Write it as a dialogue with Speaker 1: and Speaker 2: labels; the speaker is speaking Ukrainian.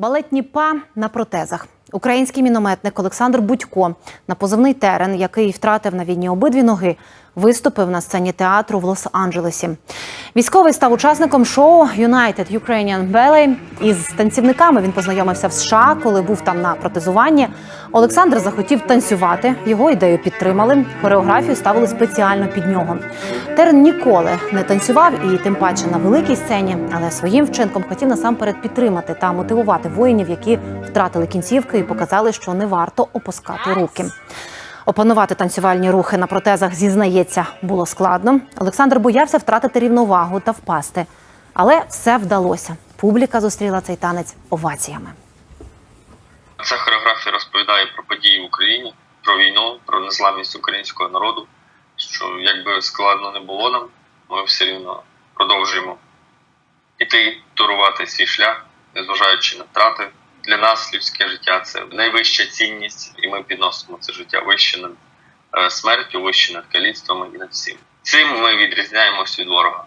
Speaker 1: Балетні па на протезах. Український мінометник Олександр Будько на позивний терен, який втратив на війні обидві ноги, виступив на сцені театру в Лос-Анджелесі. Військовий став учасником шоу United Ukrainian Ballet. Із танцівниками він познайомився в США, коли був там на протезуванні. Олександр захотів танцювати. Його ідею підтримали. Хореографію ставили спеціально під нього. Терен ніколи не танцював і тим паче на великій сцені, але своїм вчинком хотів насамперед підтримати та мотивувати воїнів, які втратили кінцівки і показали, що не варто опускати руки. Опанувати танцювальні рухи на протезах зізнається було складно. Олександр боявся втратити рівновагу та впасти, але все вдалося. Публіка зустріла цей танець оваціями.
Speaker 2: Ця хореографія розповідає про події в Україні, про війну, про незламність українського народу. Що як би складно не було нам, ми все рівно продовжуємо іти турувати свій шлях, незважаючи на втрати. Для нас людське життя це найвища цінність, і ми підносимо це життя вище над е, смертю, вище над каліцтвами і над всім. Цим ми відрізняємося від ворога.